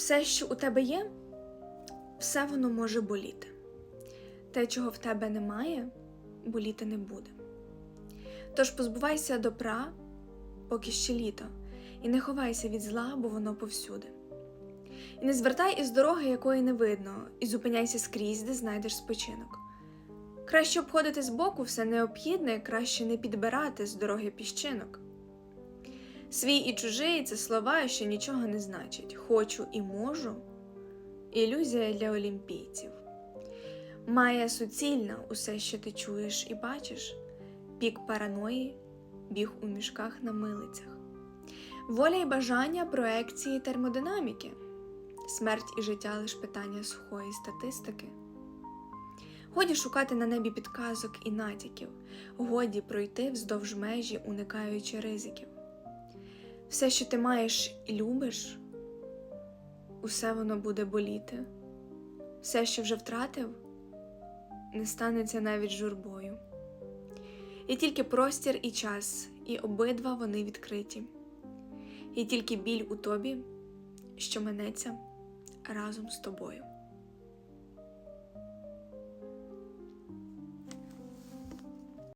Все, що у тебе є, все воно може боліти. Те, чого в тебе немає, боліти не буде. Тож позбувайся добра, поки ще літо, і не ховайся від зла, бо воно повсюди. І не звертай із дороги, якої не видно, і зупиняйся скрізь, де знайдеш спочинок. Краще обходити збоку все необхідне, краще не підбирати з дороги піщинок. Свій і чужий це слова, що нічого не значать. Хочу і можу. Ілюзія для олімпійців. Має суцільна усе, що ти чуєш і бачиш, пік параної, біг у мішках на милицях, воля й бажання проекції термодинаміки, смерть і життя лиш питання сухої статистики. Годі шукати на небі підказок і натяків, годі пройти вздовж межі, уникаючи ризиків. Все, що ти маєш і любиш, усе воно буде боліти. Все, що вже втратив, не станеться навіть журбою. І тільки простір і час, і обидва вони відкриті, і тільки біль у тобі, що минеться разом з тобою.